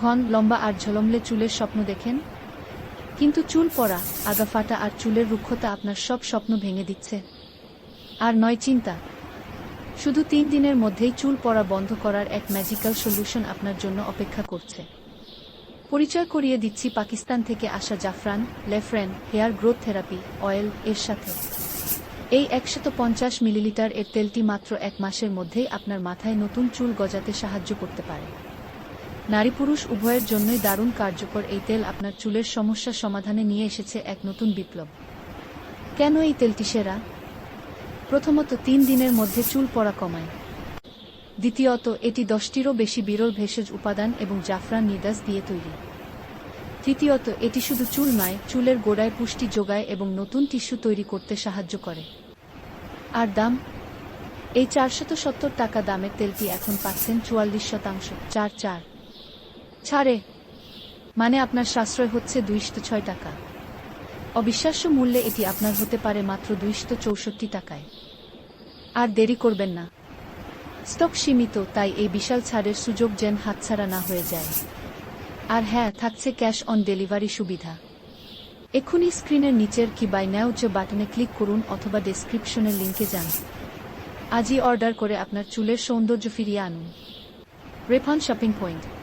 ঘন লম্বা আর ঝলমলে চুলের স্বপ্ন দেখেন। কিন্তু চুল পরা আগা ফাটা আর চুলের রুক্ষতা আপনার সব স্বপ্ন ভেঙে দিচ্ছে। আর নয় চিন্তা, শুধু তিন দিনের মধ্যেই চুল পড়া বন্ধ করার এক ম্যাজিক্যাল সলিউশন আপনার জন্য অপেক্ষা করছে। পরিচয় করিয়ে দিচ্ছি পাকিস্তান থেকে আসা জাফরান, লেফ্রেন, হেয়ার গ্রোথ থেরাপি, অয়েল, এর সাথে। এই একশত পঞ্চাশ মিলিলিটার এর তেলটি মাত্র এক মাসের মধ্যেই আপনার মাথায় নতুন চুল গজাতে সাহায্য করতে পারে। নারী পুরুষ উভয়ের জন্যই দারুণ কার্যকর এই তেল আপনার চুলের সমস্যা সমাধানে নিয়ে এসেছে এক নতুন বিপ্লব। কেন এই তেলটি সেরা? প্রথমত তিন দিনের মধ্যে চুল পড়া কমায়। দ্বিতীয়ত, এটি দশটিরও বেশি বিরল ভেষজ উপাদান এবং জাফরান নিদাস দিয়ে তৈরি। তৃতীয়ত, এটি শুধু চুল নয়, চুলের গোড়ায় পুষ্টি যোগায় এবং নতুন টিস্যু তৈরি করতে সাহায্য করে। আর দাম? এই চারশত সত্তর টাকা দামের তেলটি এখন পাচ্ছেন চুয়াল্লিশ শতাংশ, চার চার। ছাড়ে। মানে আপনার সাশ্রয় হচ্ছে দুইশত ছয় টাকা। অবিশ্বাস্য মূল্যে এটি আপনার হতে পারে মাত্র দুইশত চৌষট্টি টাকায়। আর দেরি করবেন না। স্টক সীমিত, তাই এই বিশাল ছাড়ের সুযোগ যেন হাতছাড়া না হয়ে যায়। আর হ্যাঁ থাকছে ক্যাশ অন ডেলিভারি সুবিধা। এক্ষুনি স্ক্রিনের নিচের কি বাই যে বাটনে ক্লিক করুন অথবা ডেসক্রিপশনের লিঙ্কে যান। আজই অর্ডার করে আপনার চুলের সৌন্দর্য ফিরিয়ে আনুন। Refan shopping point.